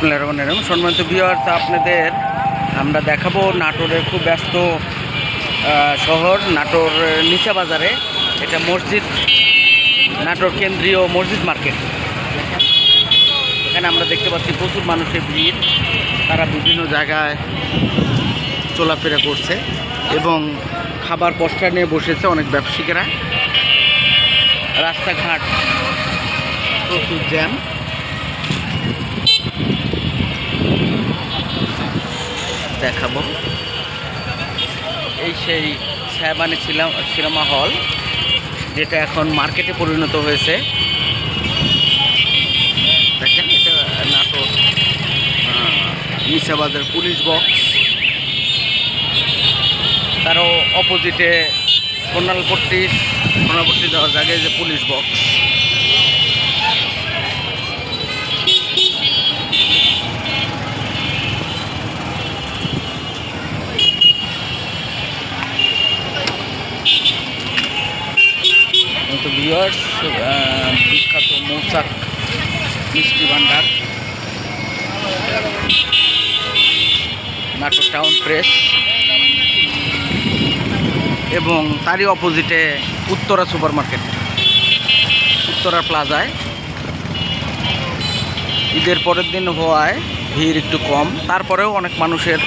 বিসমুল্লাহ রহমান রহিম। সম্মানিত ভিউয়ার্স আপনাদের আমরা দেখাবো নাটোরের খুব ব্যস্ত শহর, নাটোর নিচা বাজারে। এটা মসজিদ, নাটোর কেন্দ্রীয় মসজিদ মার্কেট। এখানে আমরা দেখতে পাচ্ছি প্রচুর মানুষের ভিড়। তারা বিভিন্ন জায়গায় চলাফেরা করছে এবং খাবার পোস্টার নিয়ে বসেছে অনেক ব্যবসায়িকেরা। রাস্তাঘাট প্রচুর জ্যাম। দেখাবো। এই সেই সাহেবানি সিনেমা হল, যেটা এখন মার্কেটে পরিণত হয়েছে। দেখেন, এটা নাটোর নিশাবাদের পুলিশ বক্স। তারও অপোজিটে কোনালপট্টি কোনালপট্টি যাওয়ার জায়গায় যে পুলিশ বক্স। ভিউয়ার্স বিখ্যাত মৌচাক মিষ্টি ভান্ডার নাটক টাউন প্রেস এবং তারই অপোজিটে উত্তরা সুপার মার্কেট উত্তরা প্লাজায় ঈদের পরের দিন হওয়ায় ভিড় একটু কম, তারপরেও অনেক মানুষের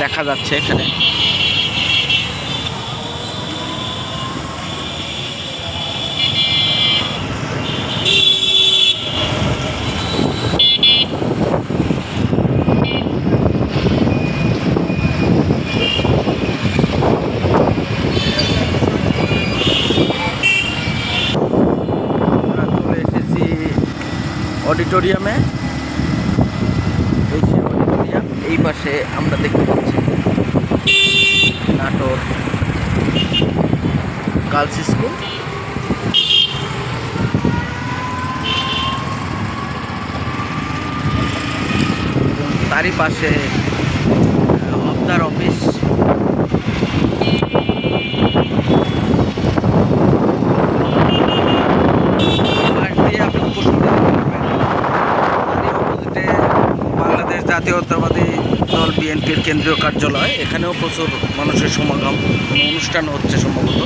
দেখা যাচ্ছে এখানে। অডিটোরিয়ামে। এই অডিটোরিয়াম, এই পাশে আমরা দেখতে পাচ্ছি নাটোর গার্লস স্কুল। তারই পাশে অবদার অফিস জাতীয়তাবাদী দল বিএনপির কেন্দ্রীয় কার্যালয়, এখানেও প্রচুর মানুষের সমাগম অনুষ্ঠান হচ্ছে সম্ভবত।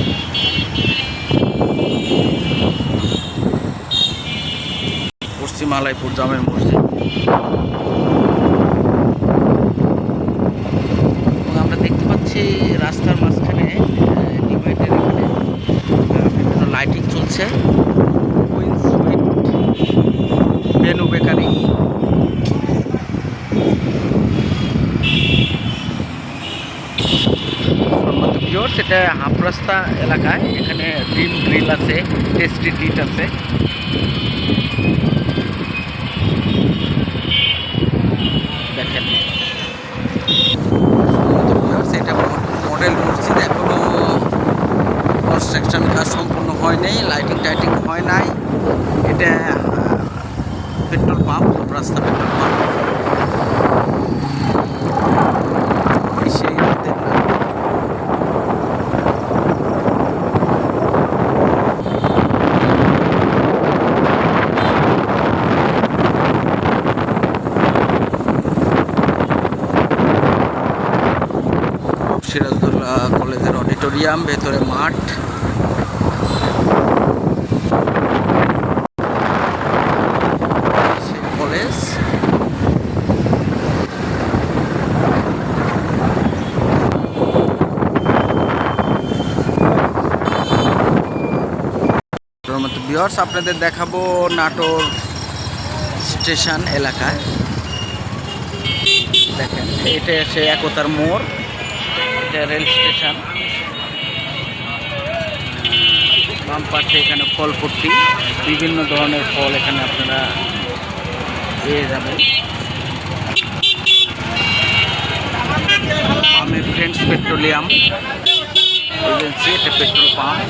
পশ্চিম আলাইপুর জামে মসজিদ। আমরা দেখতে পাচ্ছি রাস্তার মাঝখানে ডিভাইডের এখানে বিভিন্ন লাইটিং চলছে। বেনু বেকারি ভিওর সেটা হাফ রাস্তা এলাকায়। এখানে ডিম গ্রিল আছে টেস্টি ডিট আছে। সেটা মডেল কনস্ট্রাকশন হয় নাই লাইটিং টাইটিং হয় নাই। এটা পেট্রোল পাম্প রাস্তা পেট্রোল পাম্প অডিটোরিয়াম, ভেতরে মাঠ। কলেজ। বিয়ার্স আপনাদের দেখাবো নাটোর স্টেশন এলাকায়। দেখেন, এটা হচ্ছে একতার মোড়, এটা রেল স্টেশন। বাম পাশে এখানে ফল ফুটি বিভিন্ন ধরনের ফল এখানে আপনারা পেয়ে যাবেন। আমি friends petroleum agency petrol pump.